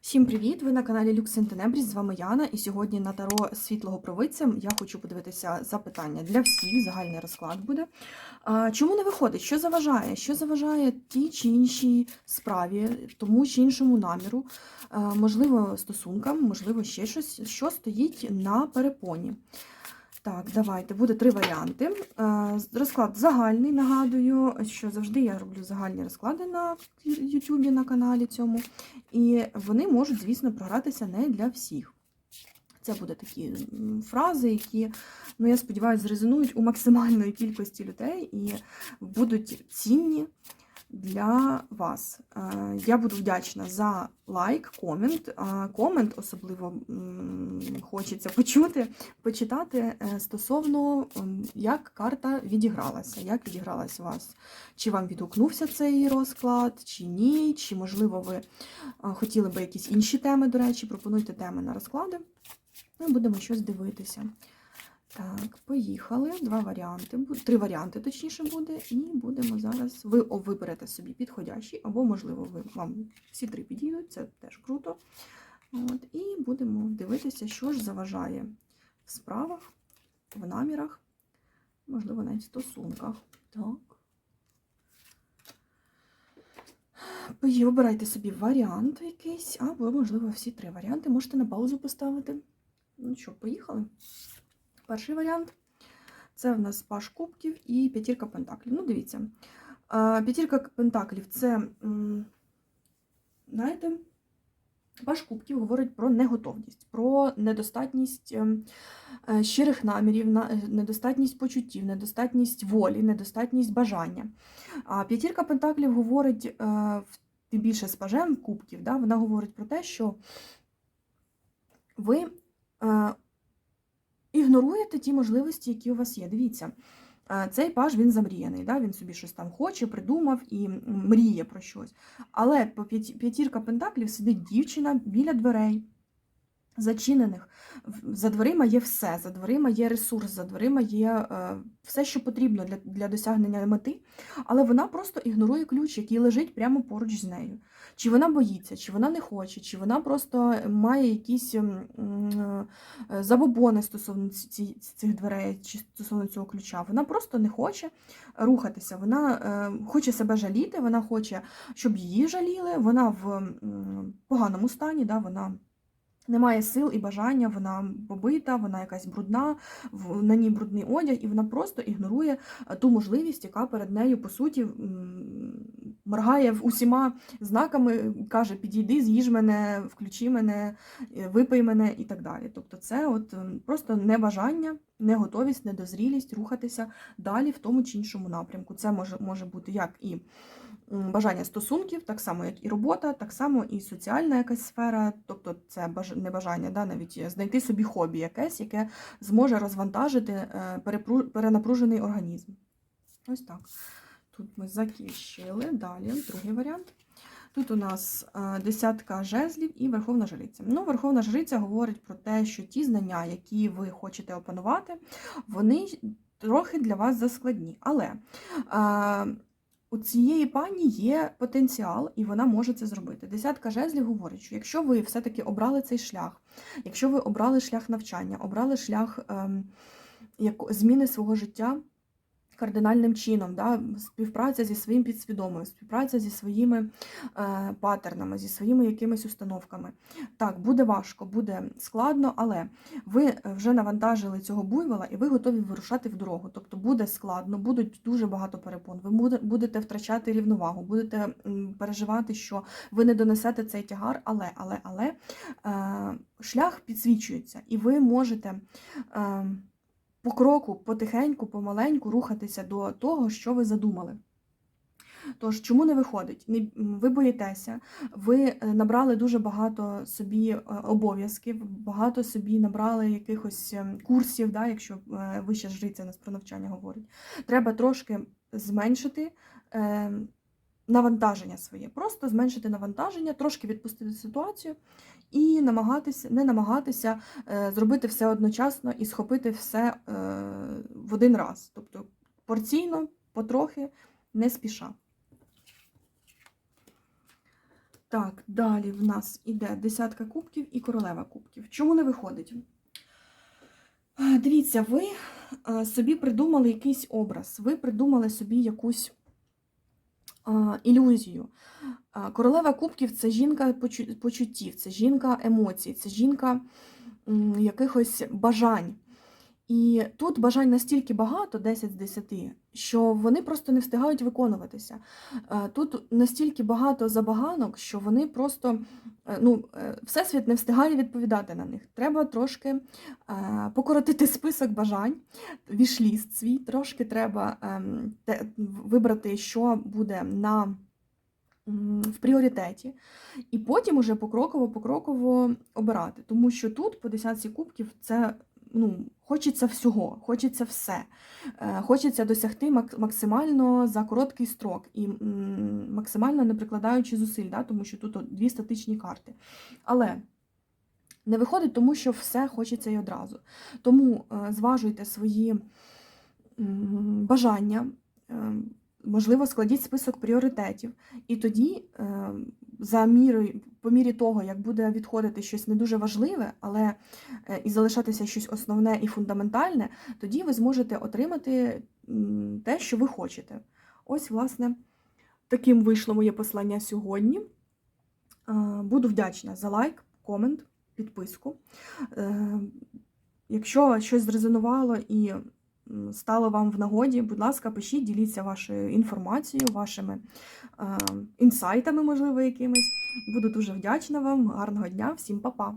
Всім привіт! Ви на каналі Lux Tenebris, з вами Яна, і сьогодні на таро світлого провидця я хочу подивитися запитання для всіх. Загальний розклад буде. Чому не виходить? Що заважає? Що заважає тій чи іншій справі, тому чи іншому наміру? Можливо, стосункам, можливо, ще щось, що стоїть на перепоні. Так, давайте, буде три варіанти. Е, Розклад загальний, нагадую, що завжди я роблю загальні розклади на YouTube, на каналі цьому. І вони можуть, звісно, програтися не для всіх. Це будуть такі фрази, які, ну, я сподіваюся, зрезонують у максимальної кількості людей і будуть цінні для вас. Е, Я буду вдячна за лайк, комент. Комент особливо хочеться почути, почитати е, стосовно, як карта відігралася, як відігралась у вас. Чи вам відгукнувся цей розклад, чи ні, чи, можливо, ви хотіли би якісь інші теми, до речі, пропонуйте теми на розклади. Ми будемо щось дивитися. Так, поїхали. Два варіанти. Три варіанти, точніше, буде. І будемо зараз. Ви виберете собі підходящий, або, можливо, ви, вам всі три підійдуть, це теж круто. От, і будемо дивитися, що ж заважає в справах, в намірах, можливо, навіть в стосунках. Так. Вибирайте собі варіант якийсь, або, можливо, всі три варіанти. Можете на паузу поставити. Ну що, поїхали? Перший варіант це в нас паш кубків і п'ятірка пентаклів. Ну, дивіться. П'ятірка пентаклів це, знаєте, паш кубків говорить про неготовність, про недостатність ем, е, щирих намірів, е, недостатність почуттів, недостатність волі, недостатність бажання. А п'ятірка пентаклів говорить, е, тим більше з пажем кубків, да, вона говорить про те, що ви ігноруєте ті можливості, які у вас є. Дивіться, цей паж він замріяний, да? він собі щось там хоче, придумав і мріє про щось. Але по п'ятірка пентаклів сидить дівчина біля дверей. Зачинених за дверима є все, за дверима є ресурс, за дверима є е, все, що потрібно для, для досягнення мети, але вона просто ігнорує ключ, який лежить прямо поруч з нею. Чи вона боїться, чи вона не хоче, чи вона просто має якісь м, м, е, забобони стосовно цих дверей, чи стосовно цього ключа. Вона просто не хоче рухатися. Вона е, хоче себе жаліти, вона хоче, щоб її жаліли. Вона в поганому стані, да, вона. Не має сил і бажання, вона побита, вона якась брудна, на ній брудний одяг, і вона просто ігнорує ту можливість, яка перед нею, по суті, моргає усіма знаками, каже: підійди, з'їж мене, включи мене, е, випий мене і так далі. Тобто, це от просто небажання, неготовість, недозрілість рухатися далі в тому чи іншому напрямку. Це може, може бути як і бажання стосунків, так само, як і робота, так само і соціальна якась сфера, тобто це баж... не бажання, да, навіть знайти собі хобі якесь, яке зможе розвантажити е, перенапружений організм. Ось так. Тут ми закінчили. Далі, другий варіант. Тут у нас е, десятка жезлів і верховна жриця. Ну, верховна жриця говорить про те, що ті знання, які ви хочете опанувати, вони трохи для вас заскладні. Але е, у цієї пані є потенціал, і вона може це зробити. Десятка жезлів говорить, що якщо ви все-таки обрали цей шлях, якщо ви обрали шлях навчання, обрали шлях як, зміни свого життя кардинальним чином, да, співпраця зі своїм підсвідомим, співпраця зі своїми е, патернами, зі своїми якимись установками. Так, буде важко, буде складно, але ви вже навантажили цього буйвола і ви готові вирушати в дорогу. Тобто буде складно, будуть дуже багато перепон. Ви будете втрачати рівновагу, будете переживати, що ви не донесете цей тягар, але, але, але е, шлях підсвічується, і ви можете. Е, по кроку, потихеньку, помаленьку рухатися до того, що ви задумали. Тож, чому не виходить? Ви боїтеся, ви е, набрали дуже багато собі е, обов'язків, багато собі набрали якихось ем, курсів, да, якщо е, вища жриця нас про навчання говорить. Треба трошки зменшити е, навантаження своє, просто зменшити навантаження, трошки відпустити ситуацію і намагатися, не намагатися е, зробити все одночасно і схопити все е, в один раз. Тобто порційно, потрохи, не спіша. Так, далі в нас іде десятка кубків і королева кубків. Чому не виходить? Е, Дивіться, ви собі придумали якийсь образ, ви придумали собі якусь ілюзію. Королева кубків це жінка почу- почуттів, це жінка емоцій, це жінка якихось бажань. І тут бажань настільки багато, 10 з 10, що вони просто не встигають виконуватися. Е, Тут настільки багато забаганок, що вони просто е, ну, е, всесвіт не встигає відповідати на них. Треба трошки покоротити список бажань, вішліст свій, трошки треба ем, вибрати, що буде на. В пріоритеті, і потім уже покроково-покроково обирати. Тому що тут по десятці кубків це ну, хочеться всього, хочеться все. Е, Хочеться досягти максимально за короткий строк і максимально не прикладаючи зусиль, да, тому що тут дві статичні карти. Але не виходить, тому що все хочеться і одразу. Тому е, зважуйте свої бажання. е, Можливо, складіть список пріоритетів, і тоді, за мірою, по мірі того, як буде відходити щось не дуже важливе, але е, і залишатися щось основне і фундаментальне, тоді ви зможете отримати те, що ви хочете. Ось, власне, таким вийшло моє послання сьогодні. Е, Буду вдячна за лайк, комент, підписку. Е, Якщо щось зрезонувало і стало вам в нагоді, будь ласка, пишіть, діліться вашою інформацією, вашими е, інсайтами, можливо, якимись. Буду дуже вдячна вам. Гарного дня, всім па-па!